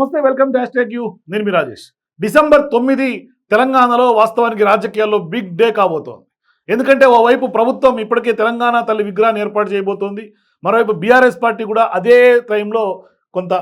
నమస్తే welcome to hash you. నేను మీ Rajesh. December తొమ్మిది తెలంగాణలో వాస్తవానికి రాజకీయాల్లో బిగ్ డే కాబోతోంది. ఎందుకంటే ఓవైపు ప్రభుత్వం ఇప్పటికే తెలంగాణ తల్లి విగ్రహాన్ని ఏర్పాటు చేయబోతోంది. మరోవైపు బీఆర్ఎస్ పార్టీ కూడా అదే టైంలో కొంత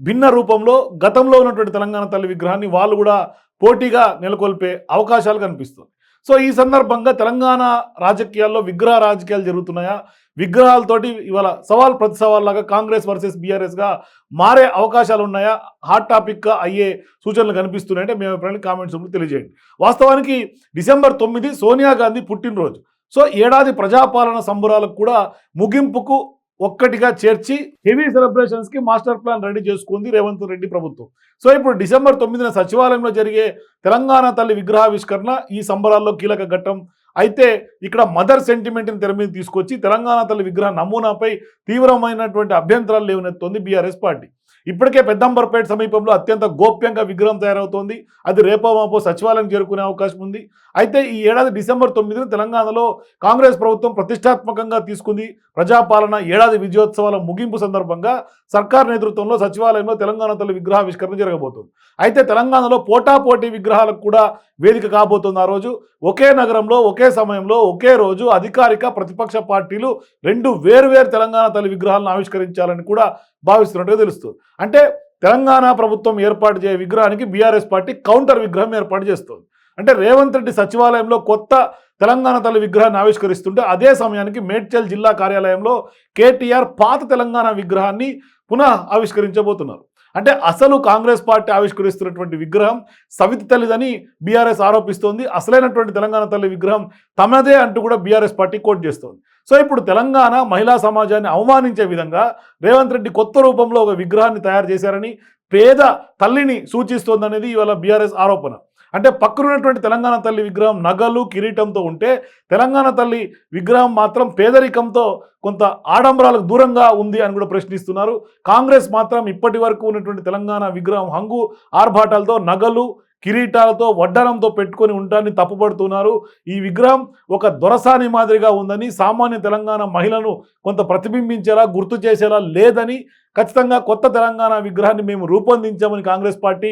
భిన్న రూపంలో గతంలో ఉన్నటువంటి తెలంగాణ తల్లి విగ్రహాన్ని వాళ్ళు కూడా పోటీగా నెలకొల్పే అవకాశాలు కనిపిస్తుంది సో ఈ సందర్భంగా తెలంగాణ రాజకీయాల్లో విగ్రహ రాజకీయాలు జరుగుతున్నాయా? విగ్రహాలతోటి ఇవాళ సవాల్ ప్రతి సవాల్ లాగా కాంగ్రెస్ వర్సెస్ బీఆర్ఎస్గా మారే అవకాశాలు ఉన్నాయా? హాట్ టాపిక్గా అయ్యే సూచనలు కనిపిస్తున్నాయంటే మేము ఎప్పుడైనా కామెంట్స్ రూపంలో తెలియజేయండి. వాస్తవానికి డిసెంబర్ తొమ్మిది సోనియా గాంధీ పుట్టినరోజు. సో ఏడాది ప్రజాపాలన సంబరాలకు కూడా ముగింపుకు ఒక్కటిగా చేర్చి హెవీ సెలబ్రేషన్స్కి మాస్టర్ ప్లాన్ రెడీ చేసుకుంది రేవంత్ రెడ్డి ప్రభుత్వం. సో ఇప్పుడు డిసెంబర్ తొమ్మిదిన సచివాలయంలో జరిగే తెలంగాణ తల్లి విగ్రహావిష్కరణ ఈ సంబరాల్లో కీలక ఘట్టం అయితే ఇక్కడ మదర్ సెంటిమెంట్ని తెర మీద తీసుకొచ్చి తెలంగాణ తల్లి విగ్రహ నమూనాపై తీవ్రమైనటువంటి అభ్యంతరాలు లేవనెత్తుంది బీఆర్ఎస్ పార్టీ. ఇప్పటికే పెద్దంబర్పేట సమీపంలో అత్యంత గోప్యంగా విగ్రహం తయారవుతోంది. అది రేపో మాపో సచివాలయం చేరుకునే అవకాశం ఉంది. అయితే ఈ ఏడాది డిసెంబర్ తొమ్మిదిన తెలంగాణలో కాంగ్రెస్ ప్రభుత్వం ప్రతిష్టాత్మకంగా తీసుకుంది. ప్రజాపాలన ఏడాది విజయోత్సవాల ముగింపు సందర్భంగా సర్కార్ నేతృత్వంలో సచివాలయంలో తెలంగాణ తల్లి విగ్రహావిష్కరణ జరగబోతుంది. అయితే తెలంగాణలో పోటాపోటీ విగ్రహాలకు కూడా వేదిక కాబోతుంది ఆ రోజు. ఒకే నగరంలో ఒకే సమయంలో ఒకే రోజు అధికారిక ప్రతిపక్ష పార్టీలు రెండు వేరువేరు తెలంగాణ తల్లి విగ్రహాలను ఆవిష్కరించాలని కూడా భావిస్తున్నట్టుగా తెలుస్తుంది. అంటే తెలంగాణ ప్రభుత్వం ఏర్పాటు చేయ విగ్రహానికి బీఆర్ఎస్ పార్టీ కౌంటర్ విగ్రహం ఏర్పాటు చేస్తుంది. అంటే రేవంత్ రెడ్డి సచివాలయంలో కొత్త తెలంగాణ తల్లి విగ్రహాన్ని ఆవిష్కరిస్తుంటే అదే సమయానికి మేడ్చల్ జిల్లా కార్యాలయంలో కేటీఆర్ పాత తెలంగాణ విగ్రహాన్ని పునః ఆవిష్కరించబోతున్నారు. అంటే అసలు కాంగ్రెస్ పార్టీ ఆవిష్కరిస్తున్నటువంటి విగ్రహం సవితి తల్లిదని బీఆర్ఎస్ ఆరోపిస్తోంది అసలైనటువంటి తెలంగాణ తల్లి విగ్రహం తమదే అంటూ కూడా బీఆర్ఎస్ పార్టీ కోట్ చేస్తోంది. సో ఇప్పుడు తెలంగాణ మహిళా సమాజాన్ని అవమానించే విధంగా రేవంత్ రెడ్డి కొత్త రూపంలో ఒక విగ్రహాన్ని తయారు చేశారని పేద తల్లిని సూచిస్తోందనేది ఇవాళ బీఆర్ఎస్ ఆరోపణ. అంటే పక్కనున్నటువంటి తెలంగాణ తల్లి విగ్రహం నగలు కిరీటంతో ఉంటే తెలంగాణ తల్లి విగ్రహం మాత్రం పేదరికంతో కొంత ఆడంబరాలకు దూరంగా ఉంది అని కూడా ప్రశ్నిస్తున్నారు. కాంగ్రెస్ మాత్రం ఇప్పటి వరకు ఉన్నటువంటి తెలంగాణ విగ్రహం హంగు ఆర్భాటాలతో నగలు కిరీటాలతో వడ్డనంతో పెట్టుకొని ఉంటాన్ని తప్పుపడుతున్నారు. ఈ విగ్రహం ఒక దొరసాని మాదిరిగా ఉందని సామాన్య తెలంగాణ మహిళను కొంత ప్రతిబింబించేలా గుర్తు చేసేలా లేదని ఖచ్చితంగా కొత్త తెలంగాణ విగ్రహాన్ని మేము రూపొందించామని కాంగ్రెస్ పార్టీ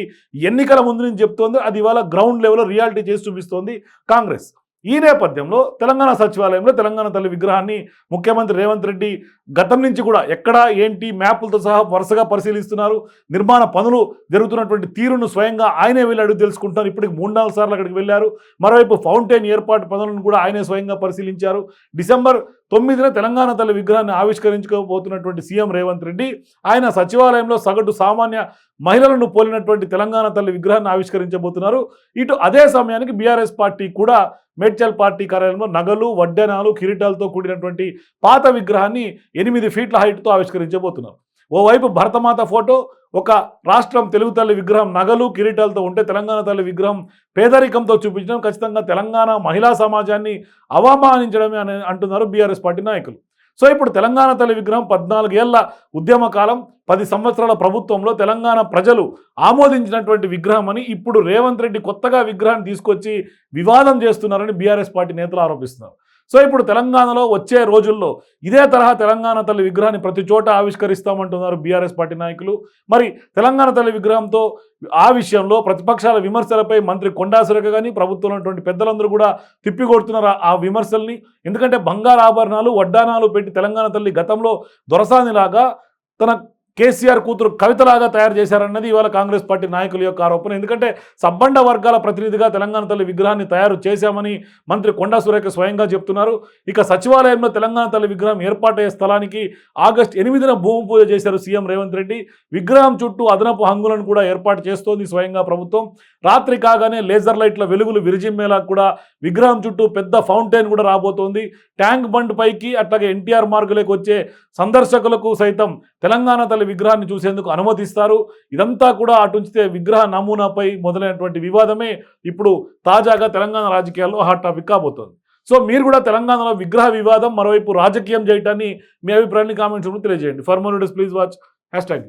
ఎన్నికల ముందు నుంచి చెప్తోంది. అది ఇవాళ గ్రౌండ్ లెవెల్లో రియాలిటీ చేసి చూపిస్తోంది కాంగ్రెస్. ఈ నేపథ్యంలో తెలంగాణ సచివాలయంలో తెలంగాణ తల్లి విగ్రహాన్ని ముఖ్యమంత్రి రేవంత్ రెడ్డి గతం నుంచి కూడా ఎక్కడ ఏంటి మ్యాపులతో సహా వరుసగా పరిశీలిస్తున్నారు. నిర్మాణ పనులు జరుగుతున్నటువంటి తీరును స్వయంగా ఆయనే వెళ్ళి అడుగు తెలుసుకుంటారు ఇప్పటికి మూడు నాలుగు సార్లు అక్కడికి వెళ్ళారు. మరోవైపు ఫౌంటైన్ ఏర్పాటు పనులను కూడా ఆయనే స్వయంగా పరిశీలించారు. డిసెంబర్ తొమ్మిదిన తెలంగాణ తల్లి విగ్రహాన్ని ఆవిష్కరించుకోబోతున్నటువంటి సీఎం రేవంత్ రెడ్డి ఆయన సచివాలయంలో సగటు సామాన్య మహిళలను పోలినటువంటి తెలంగాణ తల్లి విగ్రహాన్ని ఆవిష్కరించబోతున్నారు. ఇటు అదే సమయానికి బీఆర్ఎస్ పార్టీ కూడా మేడ్చల్ పార్టీ కార్యాలయంలో నగలు వడ్డెనాలు కిరీటాలతో కూడినటువంటి పాత విగ్రహాన్ని ఎనిమిది ఫీట్ల హైట్తో ఆవిష్కరించబోతున్నారు. ఓవైపు భరతమాత ఫోటో ఒక రాష్ట్రం తెలుగు తల్లి విగ్రహం నగలు కిరీటాలతో ఉంటే తెలంగాణ తల్లి విగ్రహం పేదరికంతో చూపించడం ఖచ్చితంగా తెలంగాణ మహిళా సమాజాన్ని అవమానించడమే అని అంటున్నారు బీఆర్ఎస్ పార్టీ నాయకులు. సో ఇప్పుడు తెలంగాణ తల్లి విగ్రహం పద్నాలుగేళ్ళ ఉద్యమ కాలం పది సంవత్సరాల ప్రభుత్వంలో తెలంగాణ ప్రజలు ఆమోదించినటువంటి విగ్రహం అని ఇప్పుడు రేవంత్ రెడ్డి కొత్తగా విగ్రహాన్ని తీసుకొచ్చి వివాదం చేస్తున్నారని బీఆర్ఎస్ పార్టీ నేతలు ఆరోపిస్తున్నారు. సో ఇప్పుడు తెలంగాణలో వచ్చే రోజుల్లో ఇదే తరహా తెలంగాణ తల్లి విగ్రహాన్ని ప్రతి చోట ఆవిష్కరిస్తామంటున్నారు బీఆర్ఎస్ పార్టీ నాయకులు. మరి తెలంగాణ తల్లి విగ్రహంతో ఆ విషయంలో ప్రతిపక్షాల విమర్శలపై మంత్రి కొండాసురక కానీ ప్రభుత్వంలో ఉన్నటువంటి పెద్దలందరూ కూడా తిప్పికొడుతున్నారు ఆ విమర్శల్ని. ఎందుకంటే బంగారు ఆభరణాలు వడ్డానాలు పెట్టి తెలంగాణ తల్లి గతంలో దొరసానిలాగా తన కేసీఆర్ కూతురు కవితలాగా తయారు చేశారన్నది ఇవాళ కాంగ్రెస్ పార్టీ నాయకుల యొక్క ఆరోపణ. ఎందుకంటే సబ్బండ వర్గాల ప్రతినిధిగా తెలంగాణ తల్లి విగ్రహాన్ని తయారు చేశామని మంత్రి కొండా సురేఖ స్వయంగా చెప్తున్నారు. ఇక సచివాలయంలో తెలంగాణ తల్లి విగ్రహం ఏర్పాటయ్యే స్థలానికి ఆగస్టు ఎనిమిదిన భూమి పూజ చేశారు సీఎం రేవంత్ రెడ్డి. విగ్రహం చుట్టూ అదనపు హంగులను కూడా ఏర్పాటు చేస్తోంది స్వయంగా ప్రభుత్వం. రాత్రి కాగానే లేజర్ లైట్ల వెలుగులు విరిజిమ్మేలా కూడా విగ్రహం చుట్టూ పెద్ద ఫౌంటైన్ కూడా రాబోతోంది. ట్యాంక్ బండ్ పైకి అట్లాగే ఎన్టీఆర్ మార్గులకు వచ్చే సందర్శకులకు సైతం తెలంగాణ తల్లి విగ్రహాన్ని చూసేందుకు అనుమతిస్తారు. ఇదంతా కూడా అటుంచితే విగ్రహ నమూనాపై మొదలైనటువంటి వివాదమే ఇప్పుడు తాజాగా తెలంగాణ రాజకీయాల్లో హాట్ టాపిక్ కాబోతోంది. సో మీరు కూడా తెలంగాణలో విగ్రహ వివాదం మరోవైపు రాజకీయం చేయటాన్ని మీ అభిప్రాయాన్ని కామెంట్స్ తెలియజేయండి. For more please watch hashtag